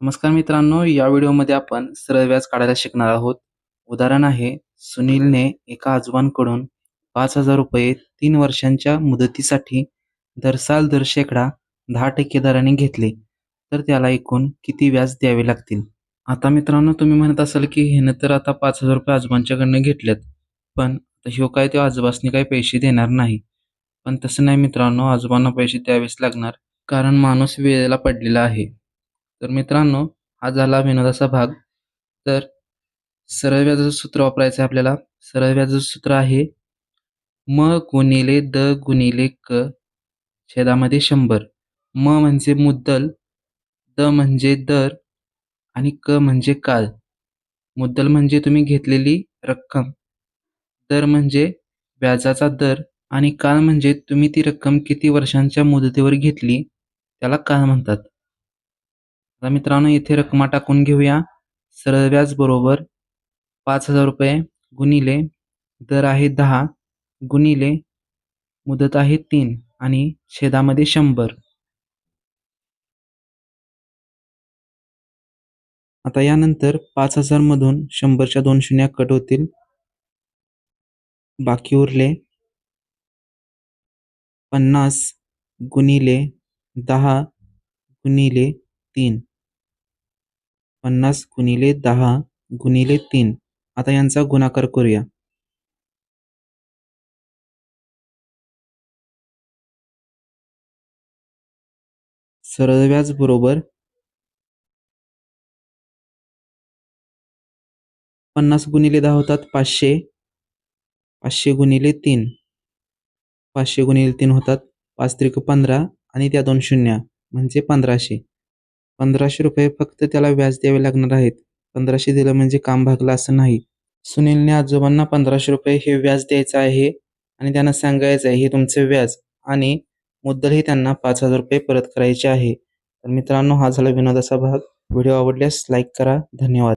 नमस्कार मित्रांनो या व्हिडिओमध्ये आपण सरळ व्याज काढायला शिकणार आहोत. उदाहरण आहे सुनीलने एका आजोबांकडून पाच हजार रुपये तीन वर्षांच्या मुदतीसाठी दर साल दर शेकडा दहा टक्के दराने घेतले. तर त्याला एकूण किती व्याज द्यावे लागतील? आता मित्रांनो तुम्ही म्हणत असाल की ह्यानं तर आता पाच हजार रुपये आजोबांच्याकडनं घेतलेत पण ह्यो काय त्या आजोबासनी काही पैसे देणार नाही. पण तसं नाही मित्रांनो आजोबांना पैसे द्यावेच लागणार. कारण माणूस वेळेला पडलेला आहे. तर मित्रांनो हा झाला विनोदाचा भाग. तर सरळ व्याजाचं सूत्र वापरायचं आहे आपल्याला. सरळ व्याजाचं सूत्र आहे म गुणिले द गुणिले क छेदामध्ये शंभर. म म्हणजे मुद्दल द म्हणजे दर आणि क म्हणजे काळ. मुद्दल म्हणजे तुम्ही घेतलेली रक्कम. दर म्हणजे व्याजाचा दर आणि काळ म्हणजे तुम्ही ती रक्कम किती वर्षांच्या मुदतीवर घेतली त्याला काळ म्हणतात. आता मित्रांनो इथे रक्कमा टाकून घेऊया. सरळ व्याज बरोबर पाच हजार रुपये गुणिले दर आहे दहा गुणिले मुदत आहे तीन आणि छेदामध्ये शंभर. आता यानंतर पाच हजार मधून शंभरच्या दोन शून्य कट होतील. बाकी उरले पन्नास गुणिले दहा गुणिले तीन. पन्नास गुणिले दहा गुणिले तीन. आता यांचा गुणाकार करूया. सरळ व्याज बरोबर पन्नास गुणिले दहा होतात पाचशे. पाचशे गुणिले तीन. पाचशे गुणिले तीन होतात पाच त्रिक पंधरा आणि त्या दोन शून्य म्हणजे पंधराशे. पंधराशे रुपये फक्त त्याला व्याज द्यावे लागणार आहेत. पंधराशे दिलं म्हणजे काम भागलं असं नाही. सुनीलने आजोबांना पंधराशे रुपये हे व्याज द्यायचं आहे आणि त्यांना सांगायचं आहे हे तुमचे व्याज. आणि मुद्दलही त्यांना पाच हजार रुपये परत करायचे आहे. तर मित्रांनो हा झाला विनोदाचा भाग. व्हिडिओ आवडल्यास लाईक करा. धन्यवाद.